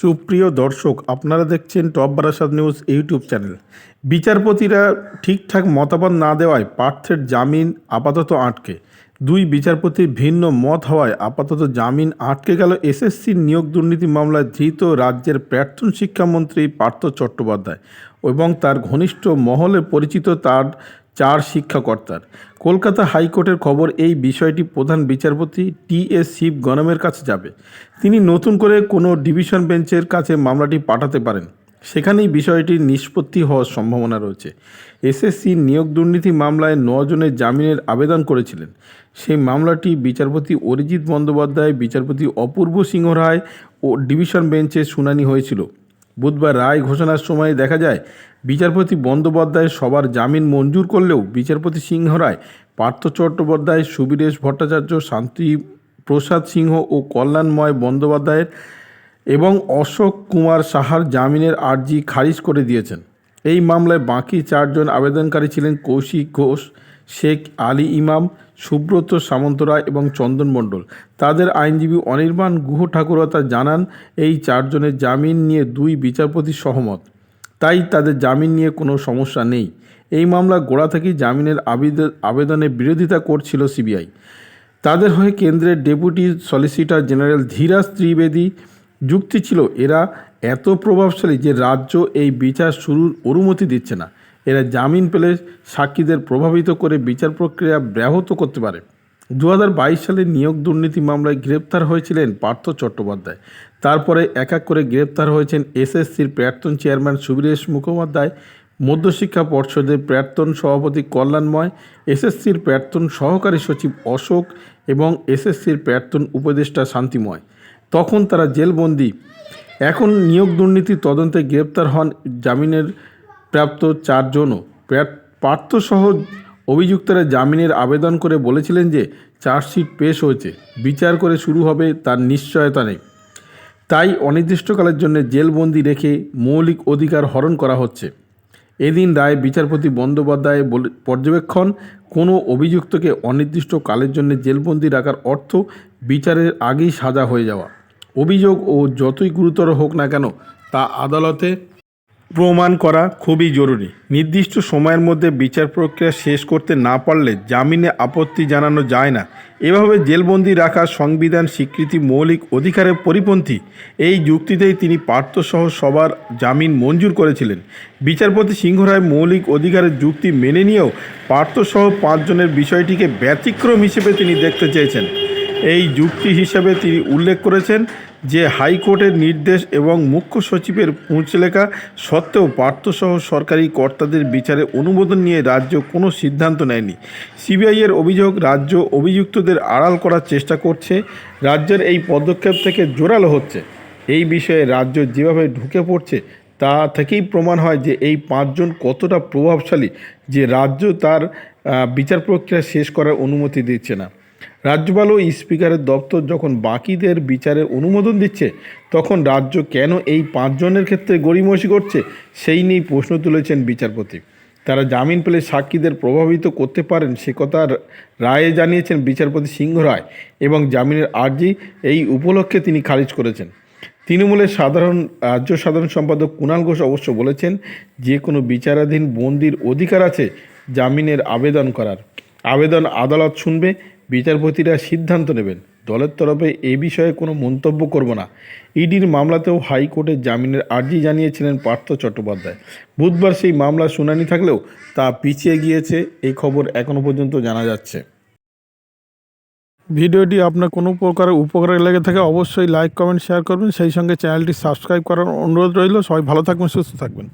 সুপ্রিয় দর্শক, আপনারা দেখছেন top Barasat news YouTube channel. বিচারপতিরা ঠিকঠাক মতামত না দেওয়ায় পার্থের জামিন আপাতত আটকে। দুই বিচারপতির ভিন্ন মত হওয়ায় আপাতত জামিন আটকে গেল। এসএসসির নিয়োগ দুর্নীতি মামলায় ধৃত রাজ্যের প্রাক্তন শিক্ষামন্ত্রী পার্থ চট্টোপাধ্যায় এবং তার ঘনিষ্ঠ মহলে পরিচিত তার চার শিক্ষাকর্তার। কলকাতা হাইকোর্টের খবর এই বিষয়টি প্রধান বিচারপতি টি এস শিব গণমের কাছে যাবে। তিনি নতুন করে কোনো ডিভিশন বেঞ্চের কাছে মামলাটি পাঠাতে পারেন। সেখানেই বিষয়টির নিষ্পত্তি হওয়ার সম্ভাবনা রয়েছে। এসএসসি নিয়োগ দুর্নীতি মামলায় নজনের জামিনের আবেদন করেছিলেন। সেই মামলাটি বিচারপতি অরিজিৎ বন্দ্যোপাধ্যায়, বিচারপতি অপূর্ব সিংহ রায় ও ডিভিশন বেঞ্চে শুনানি হয়েছিল। বুধবার রায় ঘোষণার সময় দেখা যায়, বিচারপতি বন্দ্যোপাধ্যায় সবার জামিন মঞ্জুর করলেও বিচারপতি সিংহ রায়, পার্থ চট্টোপাধ্যায়, সুবীরেশ ভট্টাচার্য, শান্তি প্রসাদ সিংহ ও কল্যাণময় বন্দ্যোপাধ্যায়ের এবং অশোক কুমার সাহার জামিনের আর্জি খারিজ করে দিয়েছেন। এই মামলায় বাকি চারজন আবেদনকারী ছিলেন কৌশিক ঘোষ শেখ আলী ইমাম, সুব্রত সামন্তরায় এবং চন্দন মণ্ডল। তাদের আইনজীবী অনির্বাণ গুহ ঠাকুরতা জানান, এই চারজনের জামিন নিয়ে দুই বিচারপতি সহমত। তাই তাদের জামিন নিয়ে কোনো সমস্যা নেই। এই মামলা গোড়া থেকেই জামিনের আবেদন আবেদনের বিরোধিতা করছিল সিবিআই। তাদের হয়ে কেন্দ্রের deputy solicitor general Dhiraj Trivedi যুক্তি ছিল, এরা এত প্রভাবশালী যে রাজ্য এই বিচার শুরুর অনুমতি দিচ্ছে না। এরা জামিন পেলে সাক্ষীদের প্রভাবিত করে বিচার প্রক্রিয়া ব্যাহত করতে পারে। দু হাজার বাইশ সালে নিয়োগ দুর্নীতি মামলায় গ্রেপ্তার হয়েছিলেন পার্থ চট্টোপাধ্যায়। তারপরে এক এক করে গ্রেপ্তার হয়েছেন এসএসসির প্রাক্তন চেয়ারম্যান সুবীরেশ মুখোপাধ্যায়, মধ্যশিক্ষা পর্ষদের প্রাক্তন সভাপতি কল্যাণময়, এসএসসির প্রাক্তন সহকারী সচিব অশোক এবং এসএসসির প্রাক্তন উপদেষ্টা শান্তিময়। তখন তারা জেলবন্দি। এখন নিয়োগ দুর্নীতি তদন্তে গ্রেপ্তার হন জামিনের প্রাপ্ত চারজনও প্রা- পার্থসহ অভিযুক্তরা জামিনের আবেদন করে বলেছিলেন যে চার্জশিট পেশ হয়েছে, বিচার করে শুরু হবে তার নিশ্চয়তা নেই। তাই অনির্দিষ্টকালের জন্য জেলবন্দি রেখে মৌলিক অধিকার হরণ করা হচ্ছে। এদিন রায় বিচারপতি বন্দ্যোপাধ্যায় পর্যবেক্ষণ, কোনো অভিযুক্তকে অনির্দিষ্ট কালের জন্য জেলবন্দি রাখার অর্থ বিচারের আগেই সাজা হয়ে যাওয়া। অভিযোগ ও যতই গুরুতর হোক না কেন, তা আদালতে প্রমাণ করা খুবই জরুরি। নির্দিষ্ট সময়ের মধ্যে বিচার প্রক্রিয়া শেষ করতে না পারলে জামিনে আপত্তি জানানো যায় না। এভাবে জেলবন্দি রাখা সংবিধান স্বীকৃতি মৌলিক অধিকারের পরিপন্থী। এই যুক্তিতেই তিনি পার্থসহ সবার জামিন মঞ্জুর করেছিলেন। বিচারপতি সিংহরায় মৌলিক অধিকারের যুক্তি মেনে নিয়েও পার্থসহ পাঁচজনের বিষয়টিকে ব্যতিক্রম হিসেবে তিনি দেখতে চেয়েছেন। এই যুক্তি হিসাবে তিনি উল্লেখ করেছেন যে হাইকোর্টের নির্দেশ এবং মুখ্য সচিবের পুঁচলেখা সত্ত্বেও পার্থসহ সরকারি কর্তাদের বিচারে অনুমোদন নিয়ে রাজ্য কোনো সিদ্ধান্ত নেয়নি। সিবিআইয়ের অভিযোগ, রাজ্য অভিযুক্তদের আড়াল করার চেষ্টা করছে, রাজ্যের এই পদক্ষেপ থেকে জোরালো হচ্ছে। এই বিষয়ে রাজ্য যেভাবে ঢুকে পড়ছে, তা থেকেই প্রমাণ হয় যে এই পাঁচজন কতটা প্রভাবশালী, যে রাজ্য তার বিচার প্রক্রিয়া শেষ করার অনুমতি দিচ্ছে না। রাজ্যপাল ও স্পিকারের দপ্তর যখন বাকিদের বিচারের অনুমোদন দিচ্ছে, তখন রাজ্য কেন এই পাঁচজনের ক্ষেত্রে গড়িমসি করছে, সেই নিয়েই প্রশ্ন তুলেছেন বিচারপতি। তারা জামিন পেলে সাক্ষীদের প্রভাবিত করতে পারেন সে কথা রায়ে জানিয়েছেন বিচারপতি সিংহ রায় এবং জামিনের আর্জি এই উপলক্ষে তিনি খারিজ করেছেন। তৃণমূলের সাধারণ, রাজ্য সাধারণ সম্পাদক কুণাল ঘোষ অবশ্য বলেছেন, যে কোনো বিচারাধীন বন্দির অধিকার আছে জামিনের আবেদন করার। আবেদন আদালত শুনবে বিচারপতিরা সিদ্ধান্ত নেবেন। দলের তরফে এ বিষয়ে কোনো মন্তব্য করব না। ইডির মামলাতেও হাইকোর্টে জামিনের আর্জি জানিয়েছিলেন পার্থ চট্টোপাধ্যায়। বুধবার সেই মামলা শুনানি থাকলেও তা পিছিয়ে গিয়েছে এই খবর এখনও পর্যন্ত জানা যাচ্ছে। ভিডিওটি আপনার কোনো প্রকার উপকারে লেগে থাকে অবশ্যই লাইক, কমেন্ট, শেয়ার করবেন। সেই সঙ্গে চ্যানেলটি সাবস্ক্রাইব করার অনুরোধ রইল। সবাই ভালো থাকবেন, সুস্থ থাকবেন।